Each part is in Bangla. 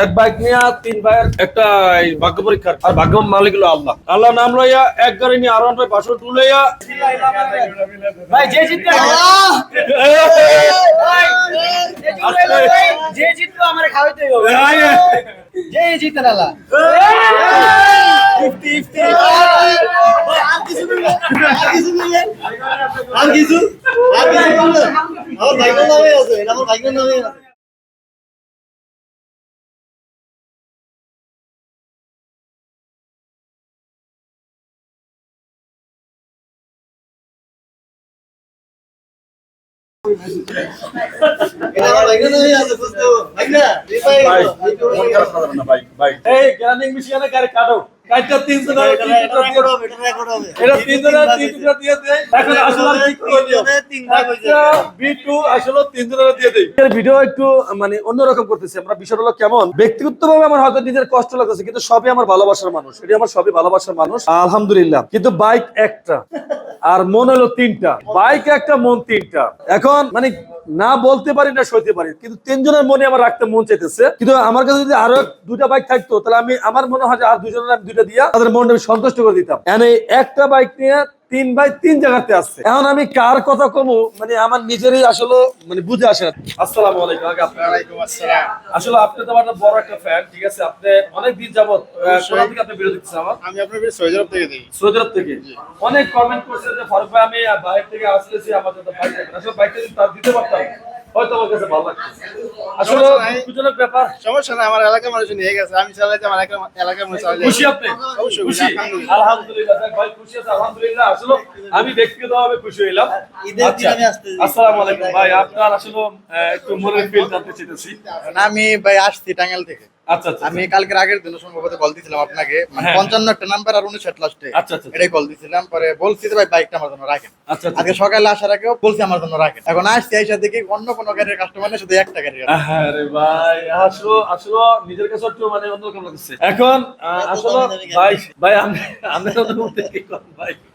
এক বাইক নিয়ে তিন ভাইয়ের একটা এই ভাগ্য পরীক্ষা আর ভাগ্য মালিক হলো আল্লাহ। আল্লাহ নাম লইয়া এক গাড়ি নিয়ে আরও ভাই বাসন তুলাইয়া ভাই যে জিতবে যে জিতবে আমার খাওয়াইতে হবে। যে জিতে নালা আর কিছু আর কিছু? আমার ভাইগোর নামে আছে এটা আমার ভাইগোর নামে আছে। কাটো। তিন এটা তিন জনের তিন টুকরা দিয়ে দেয়। এখন আসলে আর কি বিটু আসলে তিন জনের দিয়ে ভিডিও একটু মানে অন্যরকম করতেছি। আমরা বিষয়টা হলো কেমন? ব্যক্তিগতভাবে আমার হয়তো নিজের কষ্ট লাগতেছে কিন্তু সবই আমার ভালোবাসার মানুষ। এটি আমার সবই ভালোবাসার মানুষ। আলহামদুলিল্লাহ। কিন্তু বাইক একটা। আর মন হলো তিনটা। বাইক একটা মন তিনটা। এখন মানে না বলতে পারি, না সইতে পারি। কিন্তু তিনজনের মনে আমার রাখতে মন চাইতেছে। কিন্তু আমার কাছে যদি আরও দুটা বাইক থাকতো, তাহলে আমি, আমার মনে হয় আর দুজনের আমি দুইটা দিয়া তাদের মনটা আমি সন্তুষ্ট করে দিতাম। একটা বাইক নিয়ে তিন বাই তিন জায়গাতে আসছে এখন আমি কার কথা কমু? মানে আমার নিজেরই আসলে মানে বুঝে আসে না। আসসালামু আলাইকুম আসলে আপনি তো আমার বড় একটা ফ্যান ঠিক আছে? আপনি অনেক দিন যাবত কোথা থেকে আপনি বিরোধী দিচ্ছেন আমার? আমি আপনার সৈয়দ থেকে দিই। সৌদি আরব থেকে অনেক কমেন্ট করছে যে ফারুক ভাই আমি বাইরে থেকে আসতেছি আমার তো আসলে বাইকটা তার দিতে পারতাম হয়তো আমার কাছে ভালো লাগতো আসলে দুজনের ব্যাপার। সমস্যা না আমার এলাকার মানুষ নিয়ে গেছে। আমি চালাইতে আমার এলাকার এলাকার মানুষ খুশি আপনি? খুশি খুশি, আলহামদুলিল্লাহ। ভাই খুশি আছে আলহামদুলিল্লাহ। আসলে আমি ব্যক্তিগতভাবে খুশি হইলাম। ঈদের দিন আমি আসতেছি। আসসালামু আলাইকুম। ভাই আপনার আসলে একটু মনের ফিল জানতে চাইতেছি। আমি ভাই আসছি টাঙ্গাইল থেকে। আচ্ছা আচ্ছা আমি কালকের আগের দিন সম্ভবত কল দিছিলাম আপনাকে। মানে। পঞ্চান্ন একটা নাম্বার আর উনষাট লাস্টে আচ্ছা, আচ্ছা, এটাই কল দিছিলাম পরে বলছি যে ভাই বাইকটা আমার জন্য রাখেন। আচ্ছা আচ্ছা আজকে সকালে আসার আগেও বলছি আমার জন্য রাখেন। এখন আসছি আইসা দেখি অন্য কোনো গাড়ির কাস্টমার শুধু একটা customer। আরে ভাই আসলে আসলে নিজের কাছে একটু মানে অন্যরকম লাগছে। এখন আসলে ভাই ভাই আমি আমি ভাই। এখন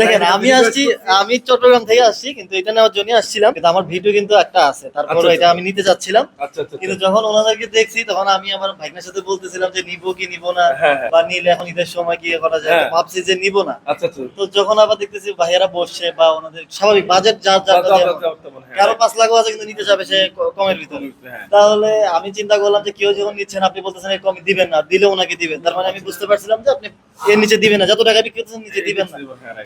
দেখেন আমি আসছি আমি চট্টগ্রাম থেকে আসছি কিন্তু এটা নেওয়ার জন্য আসছিলাম। কিন্তু আমার ভিডিও কিন্তু একটা আছে তারপর আচ্ছা, এটা আমি নিতে চাচ্ছিলাম। আচ্ছা আচ্ছা কিন্তু যখন ওনাদেরকে দেখছি তখন আমি আমার ভাইনের সাথে বলতেছিলাম যে নিবো কি নিবো না? হ্যাঁ, হ্যাঁ। বা নিলে এখন ঈদের সময় কি করা যায়? হ্যাঁ। ভাবছি যে নিবো না। আচ্ছা আচ্ছা। তো যখন আবার দেখতেছি ভাইয়েরা বসছে বা ওনাদের স্বাভাবিক বাজেট যার যার আচ্ছা, আচ্ছা, আচ্ছা, আচ্ছা। কারও পাঁচ লাখও আছে কিন্তু নিতে যাবে সে কমের ভিতরে। তাহলে আমি চিন্তা করলাম যে কেউ যখন নিচ্ছেন আপনি বলতেছেন কমে দিবেন না দিলে ওনাকে দিবেন। তার মানে আমি বুঝতে পারছিলাম যে আপনি এর নিচে দিবেন না। যত টাকা বিক্রি করতেছেন নিচে দিবেন না.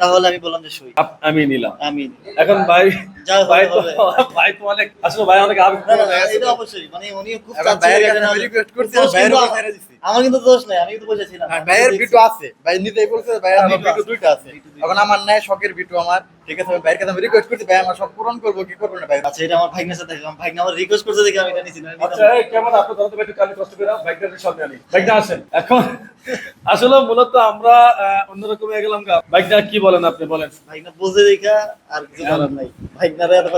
তাহলে আমি বললাম যে সই। আমি নিলাম। আমি এখন ভাই যা ভাই তো ভাই তো অনেক আসলে ভাই অনেক আবেগ এটা অবশ্যই। মানে উনি খুব ভাইয়ের কাছে রিকোয়েস্ট করছি, ভাইয়ের দিছি। আমার কিন্তু দোষ নাই আমি কিন্তু বসেছিলাম হ্যাঁ, ভাইয়ের ভিডিও আছে। ভাই নিতেই বলছে ভাইয়ের আমি আমার ভিডিও দুইটা আছে। এখন আমার নাই শখের ভিডিও আমার। ঠিক আছে ভাইয়ের কাছে আমি রিকোয়েস্ট করছি ভাই আমার সব পূরণ করব কি করব না ভাই? আচ্ছা এটা আমার সাথে ভাইগনা আমার রিকোয়েস্ট করতে দেখে আমি এটা নিয়েছি না আচ্ছা এই কেমন আপনি ধরতে একটু কানে কষ্ট করে বাইকটা সামনে আনি। বাইকটা আসেন। এখন আসলে মূলত আমরা আহ, অন্যরকম হয়ে গেলাম গা। বাইকটা কি বলেন আপনি বলেন। ভাইগনা বুঝে দেখা আর কিছু হ্যাঁ। বলার নাই।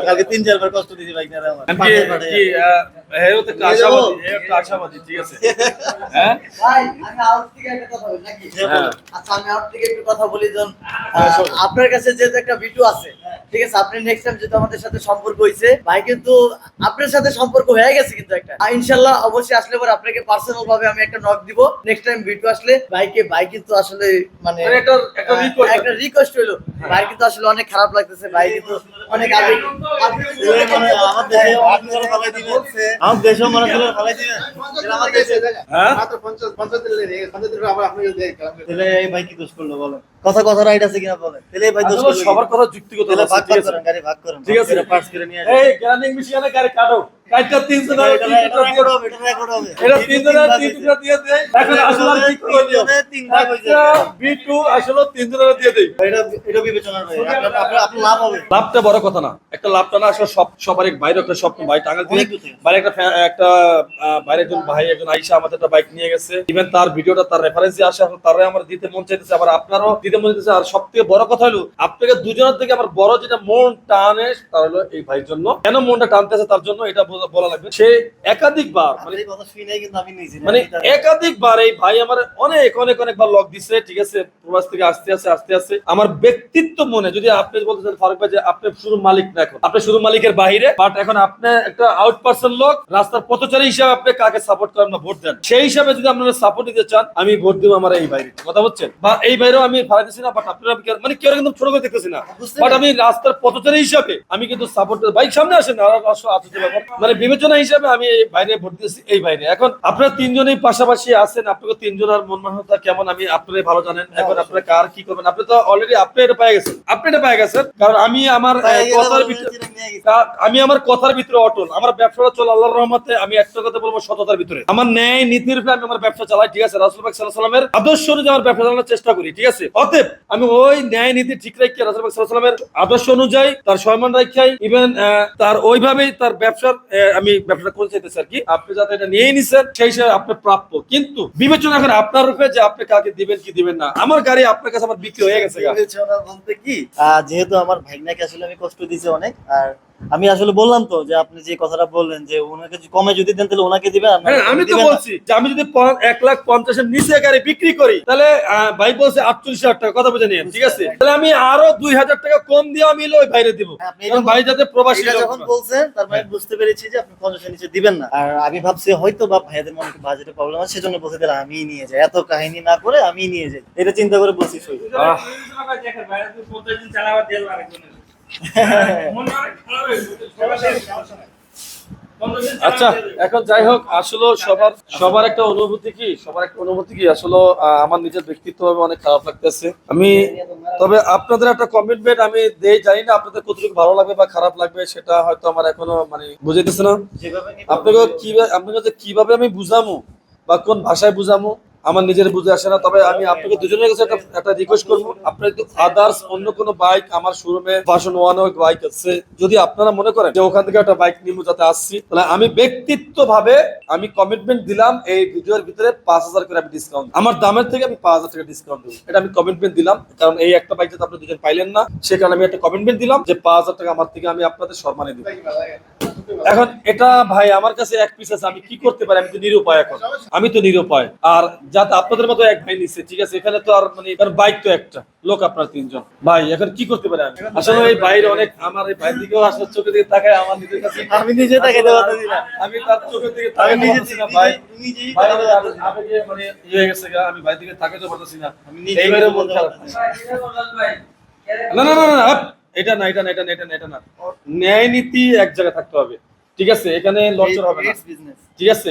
কালকে তিন চারবার কষ্ট দিয়েছি আমার। কি ঠিক আছে। হ্যাঁ? ভাই আমি আউট থেকে একটা কথা বলি নাকি? হ্যাঁ, হ্যাঁ। আচ্ছা আমি আউট থেকে একটু কথা বলি আপনার কাছে যেহেতু একটা ভিডিও আছে ঠিক আছে আপনি নেক্সট টাইম যেহেতু আমাদের সাথে সম্পর্ক হয়েছে ভাই কিন্তু আপনার সাথে সম্পর্ক হয়ে গেছে কিন্তু একটা। ইনশাল্লাহ অবশ্যই আসলে পরে আপনাকে পার্সোনাল ভাবে আমি একটা নক দিব। নেক্সট টাইম ভিডিও আসলে ভাইকে ভাই কিন্তু আসলে মানে মানে একটা একটা রিকোয়েস্ট একটা রিকোয়েস্ট হইল। ভাই কিন্তু আসলে অনেক খারাপ লাগতেছে ভাই কিন্তু অনেক মানে দেশে হ্যাঁ? ভাই কি দোষ করল বলেন? কথা কথা রাইট আছে কিনা বলেন। তাহলে ভাই দোষ সবার কথা যুক্তিগত তাহলে ভাগ করেন গাড়ি ভাগ করেন ঠিক আছে। পার্টস করে নিয়ে এই গ্রানিং মেশিনে গাড়ি কাটো। কাটটা 300 এটা এটা রেকর্ড হবে এটা রেকর্ড হবে। এটা 300 টাকা 300 টাকা দিয়ে দেয় এখন আসলে আর কি করব? তিন ভাগ হয়েছে একটা বিটু আসলে 300 দিয়ে দেই এটা এটা বিবেচনার ভাই আপনার আপনার আপনার লাভ হবে। লাভটা বড় কথা না। একটা লাভটা না আসলে সব সবার এক বাইরে একটা স্বপ্ন। ভাই টাঙ্গাল। বাইরে একটা একটা বাইরে একজন ভাই একজন আইসা আমাদের একটা বাইক নিয়ে গেছে। ইভেন তার ভিডিওটা তার রেফারেন্সে আসে এখন তারাই আমার দিতে মন চাইতেছে আবার আপনারও দিতে মন হচ্ছে আর সব থেকে বড় কথা হলো আপনাকে দুজনের থেকে আমার বড় যেটা মন টানে তার হলো এই ভাইয়ের জন্য। কেন মনটা টানতেছে তার জন্য এটা বলা লাগবে। সে একাধিকবার মানে মানে একাধিকবার এই ভাই আমার অনেক অনেক অনেকবার লক দিচ্ছে ঠিক আছে? প্রবাস থেকে আসতে আসতে আসতে আসতে আমার ব্যক্তিত্ব মনে যদি আপনি বলতেছেন ফারুক ভাই যে আপনি মালিক না এখন আপনি মালিকের বাইরে বাট এখন আপনি একটা আউট পার্সন লোক রাস্তার পথচারী হিসাবে আপনি কাকে সাপোর্ট করেন না ভোট দেন? সেই হিসাবে যদি আপনারা সাপোর্ট দিতে চান আমি ভোট দিব আমার এই বাইরে। কথা বলছেন বা এই বাইরেও আমি দিচ্ছি না বাট আপনারা মানে কেউ কিন্তু ছোট করে দেখতেছি না। বাট আমি রাস্তার পথচারী হিসাবে আমি কিন্তু সাপোর্ট বাইক সামনে আসেন না আর আসো আশ্চর্য ব্যাপার মানে বিবেচনা হিসাবে আমি এই বাইরে ভোট দিয়েছি এই বাইরে। এখন আপনারা তিনজনেই পাশাপাশি আছেন আপনাকে তিনজনের মন মানসিকতা কেমন? আমি আপনারাই ভালো জানেন। এখন আপনারা কার কি করবেন? আপনি তো অলরেডি আপনি এটা পেয়ে গেছেন। আপনি এটা পেয়ে গেছেন কারণ আমি আমার কথার ভিতরে আমি আমার কথার ভিতরে অটল। আমার ব্যবসাটা চলে আল্লাহর রহমতে আমি একটা কথা বলব সততার ভিতরে। আমার ন্যায় নীতির উপরে আমি আমার ব্যবসা চালাই ঠিক আছে? রাসুল পাক সাল্লাহ সাল্লামের আদর্শ অনুযায়ী আমার ব্যবসা চালানোর চেষ্টা করি ঠিক আছে? অতএব আমি ওই ন্যায় নীতি ঠিক রাখি রাসুল পাক সাল্লাহ সাল্লামের আদর্শ অনুযায়ী তার সম্মান রাখাই ইভেন তার ওইভাবেই তার ব্যবসার আমি ব্যাপারটা করে চাইতেছি স্যার কি। আপনি যাতে এটা নিয়ে স্যার সেই হিসাবে আপনার প্রাপ্য। কিন্তু বিবেচনা করে আপনার রূপে যে আপনি কাকে দিবেন, কি দিবেন না, আমার গাড়ি আপনার কাছে আমার বিক্রি হয়ে গেছে বিবেচনা বলতে কি যেহেতু আমার ভাগনাকে আসলে আমি কষ্ট দিয়েছি অনেক, আর আমি আসলে বললাম তো যে আপনি যে কথাটা বললেন যে ওনাকে কমে যদি দেন তাহলে ওনাকে দিবেন হ্যাঁ, আমি তো বলছি যে আমি যদি এক লাখ পঞ্চাশের নিচে গাড়ি বিক্রি করি তাহলে ভাই বলছে আটচল্লিশ হাজার টাকা কথা বুঝে নিন ঠিক আছে? তাহলে আমি আরও দুই হাজার টাকা কম দিয়ে আমি ওই বাইরে দিব। হ্যাঁ, ভাই যাতে প্রবাসী যখন বলছেন তার মানে হ্যাঁ। বুঝতে পেরেছি যে আপনি পঞ্চাশের নিচে দিবেন না। আর আমি ভাবছি হয়তো বা ভাইয়াদের মনে বাজেটের প্রবলেম আছে সেজন্য বলছে তাহলে আমি নিয়ে যাই। এত কাহিনী না করে আমি নিয়ে যাই। এটা চিন্তা করে বলছি সই। আচ্ছা এখন যাই হোক আসলে সবার সবার একটা অনুভূতি কি? সবার একটা অনুভূতি কি? আসলে আমার নিজের ব্যক্তিত্ব অনেক খারাপ লাগতেছে। আমি তবে আপনাদের একটা কমিটমেন্ট আমি দেই জানি না আপনাদের কতটুকু ভালো লাগবে বা খারাপ লাগবে সেটা হয়তো আমার এখনও মানে বুঝাইতেছে না। আপনাকে কীভাবে আপনাকে কীভাবে আমি বুঝামো বা কোন ভাষায় বুঝামো? আমার নিজের বুঝে আসে না, তবে আমি আপনাকে দুজনের কাছে একটা রিকোয়েস্ট করব। আপনার একটু আদার্স অন্য কোনো বাইক আমার শোরুমে ভার্সন ওয়ান বাইক আছে। যদি আপনারা মনে করেন যে ওখান থেকে একটা বাইক নিবো যাতে আসছি, তাহলে আমি ব্যক্তিত্ব ভাবে আমি কমিটমেন্ট দিলাম এই ভিডিওর ভিতরে পাঁচ হাজার করে আমি ডিসকাউন্ট আমার দামের থেকে আমি পাঁচ হাজার টাকা ডিসকাউন্ট দেবো। এটা আমি কমিটমেন্ট দিলাম, কারণ এই একটা বাইক যাতে আপনি দুজন পাইলেন না, সে কারণে আমি একটা কমিটমেন্ট দিলাম যে পাঁচ হাজার টাকা আমার থেকে আমি আপনাদের সম্মানে দেবো। এখন এটা ভাই আমার কাছে এক পিস আছে আমি কি করতে পারি? আমি তো নিরুপায় এখন। আমি তো নিরুপায়। আর যাতে আপনাদের মতো এক ভাই নিচ্ছে ঠিক আছে? এখানে তো আর মানে বাইক তো একটা লোক আপনার তিনজন। ভাই এখন কি করতে পারি আমি? আসলে এই বাইরে অনেক আমার এই ভাইয়ের দিকেও আসলে চোখের দিকে তাকায় আমার নিজের কাছে আমি নিজে তাকাইতে পারতেছি না। আমি তার চোখের দিকে তাকাতে নিজে না ভাই। নিজেই আবেগে মানে ইয়ে হয়ে গেছে আমি ভাই দিকে তাকাতে পারতেছি না। আমি নিজে এইবারে বলতে না। না না না এটা না এটা না এটা না এটা না এটা না। ন্যায় নীতি এক জায়গায় থাকতে হবে। ঠিক আছে? এখানে লজ্জা হবে না। ঠিক আছে?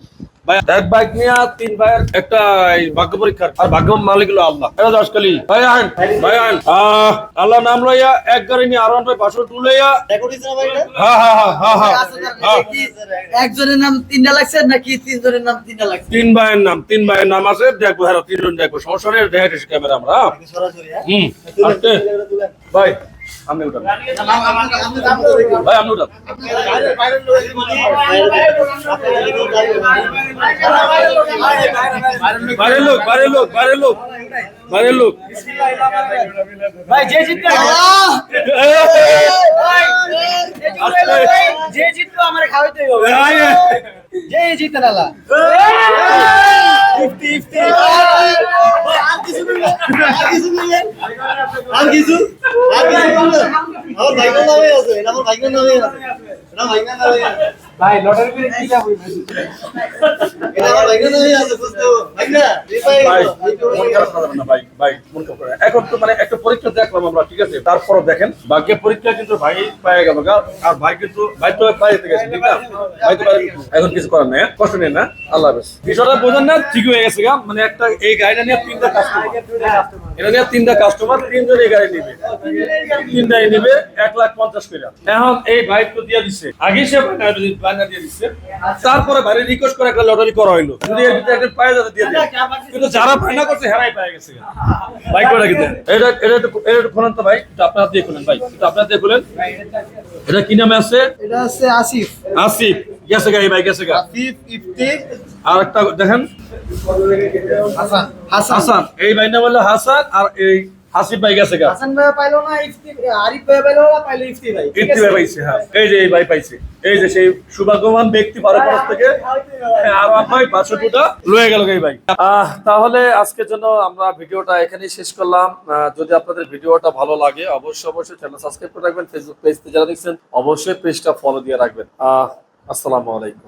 এক বাইক নিয়ে তিন ভাইয়ের একটা ভাগ্য আর ভাগ্য মালিক হলো আল্লাহ। এটা দশকালি ভাই ভাই আল্লাহ নাম লইয়া এক গাড়ি নিয়ে আর ভাই পাঁচশো টু লইয়া? হ্যাঁ হ্যাঁ হ্যাঁ একজনের নাম তিনটা লাগছে নাকি তিনজনের নাম তিনটা লাগছে? তিন ভাইয়ের নাম তিন ভাইয়ের নাম আছে দেখব হ্যাঁ তিনজন দেখব। সমস্যা নেই দেখা ক্যামেরা আমরা? হুম। ভাই আপনি উঠান ভাই আপনি উঠান বাইরের লোক বাইরের লোক বাইরের লোক বাইরের লোক। ভাই যে জিতবে যে জিতবে আমার খাওয়াইতে হবে। যে জিতে নালা আর কিছু? আমার ভাইগনার নামে আছে, এটা আমার ভাইগনার নামে আছে। এটা ভাইগনার নামে আছে। ভাই, লটারি করে কি ভাই ভাই মন খারাপ এখন তো মানে একটা পরীক্ষা দেখলাম আমরা, ঠিক আছে? তারপরও দেখেন ভাগ্যের পরীক্ষা কিন্তু ভাই পেয়ে গেল আর ভাই কিন্তু, ভাই তো গেছে, ঠিক না? ভাই তো এখন কিছু করার নেই হ্যাঁ? কষ্ট নেই না আল্লাহ হাফেজ। বিষয়টা বোঝেন না, ঠিক হয়ে গেছে গা মানে একটা এই গাড়িটা নিয়ে তিনটা কাস্টমার এটা নিয়ে তিনটা কাস্টমার তিনজন এই গাড়ি নিবে। তিনটাই নিবে, এক লাখ পঞ্চাশ করে। এখন এই ভাই তো দিয়ে দিচ্ছে আগে সে বায়না দিয়ে- দিচ্ছে তারপরে ভাই রিকোয়েস্ট করে একটা লটারি করা হইল। যদি এর ভিতরে একটা পায়ে যাতে দিয়ে দেয় কিন্তু যারা বায়না করছে হেরাই পায়ে গেছে। ভাই করে কিন্তু এটা এটা একটু এটা একটু খুলেন তো ভাই। একটু আপনার দিয়ে খুলেন ভাই। একটু আপনার দিয়ে খুলেন। এটা কি নামে আছে? এটা হচ্ছে আসিফ। আসিফ। গেছে গা ভাই গেছে গা। আসিফ ইফতি। আর একটা দেখেন। হাসান। হাসান। এই ভাই নাম হলো হাসান আর এই হাসিফ ভাই গেছে গা। হাসান ভাই পাইলো না ইফতি আরিফ ভাই পাইলো না পাইলো ইফতি ভাই। ইফতি ভাই পাইছে হ্যাঁ। এই যে এই ভাই পাইছে। এই যে সেই সৌভাগ্যবান ব্যক্তি বারো পাঁচ থেকে। হ্যাঁ, আর ভাই বাষট্টিটা লয়ে গেল এই ভাই। তাহলে আজকের জন্য আমরা ভিডিওটা এখানেই শেষ করলাম। যদি আপনাদের ভিডিওটা ভালো লাগে অবশ্যই অবশ্যই চ্যানেল সাবস্ক্রাইব করে রাখবেন। ফেসবুক পেজতে যারা দেখছেন অবশ্যই পেজটা ফলো দিয়ে রাখবেন। আহ, আসসালামু আলাইকুম।